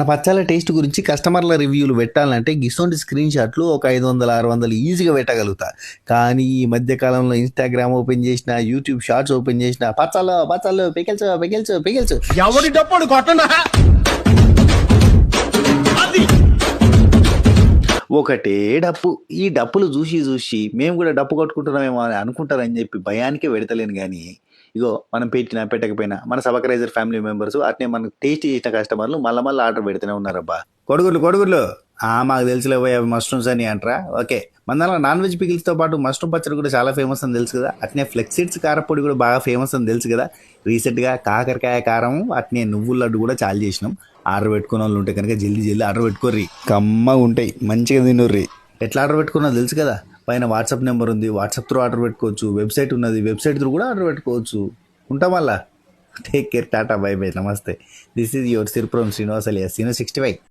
మన పచ్చాల టేస్ట్ గురించి కస్టమర్ల రివ్యూలు పెట్టాలంటే గిసోంటి స్క్రీన్ షాట్లు ఒక ఐదు వందల ఆరు వందలు ఈజీగా పెట్టగలుగుతా. కానీ ఈ మధ్య కాలంలో ఇన్స్టాగ్రామ్ ఓపెన్ చేసిన యూట్యూబ్ షార్ట్స్ ఓపెన్ చేసిన పచ్చాలో పచ్చాలో పికెల్చో పికెల్చో పికెల్చో. ఎవరి డప్పుడు కొట్టనా? ఒకటే డప్పు. ఈ డప్పులు చూసి చూసి మేము కూడా డప్పు కట్టుకుంటున్నామేమో అని అనుకుంటారని చెప్పి భయానికే పెడతలేను కానీ ఇగో మనం పెట్టినా పెట్టకపోయినా మన సబకరైజర్ ఫ్యామిలీ మెంబర్స్ అట్నే మనకు టేస్ట్ చేసిన కస్టమర్లు మళ్ళీ మళ్ళీ ఆర్డర్ పెడుతూనే ఉన్నారబ్బా. కొడుగులు కొడుగులు మాకు తెలుసులే పోయి అవి మష్రూమ్స్ అని అంటారా. ఓకే మన దాంట్లో నాన్ వెజ్ పికిల్స్తో పాటు మష్రూమ్ పచ్చడి కూడా చాలా ఫేమస్ అని తెలుసు కదా. అట్నే ఫ్లెక్సిడ్స్ కారపొడి కూడా బాగా ఫేమస్ అని తెలుసు కదా. రీసెంట్గా కాకరకాయ కారం అట్నే నువ్వుల లడ్డు కూడా చాలా చేసినాం. ఆర్డర్ పెట్టుకున్న వాళ్ళు ఉంటే కనుక జల్దీ జల్దీ ఆర్డర్ పెట్టుకోర్రి. కమ్మగా ఉంటాయి మంచిగా తినుర్రి. ఎట్లా ఆర్డర్ పెట్టుకున్నా తెలుసు కదా. పైన వాట్సాప్ నెంబర్ ఉంది వాట్సాప్ త్రూ ఆర్డర్ పెట్టుకోవచ్చు వెబ్సైట్ ఉన్నది వెబ్సైట్ త్రూ కూడా ఆర్డర్ పెట్టుకోవచ్చు. ఉంటాం మళ్ళా. Take care tata bye bye నమస్తే. This is your Sirpuram Srinivas Alia Sino sixty five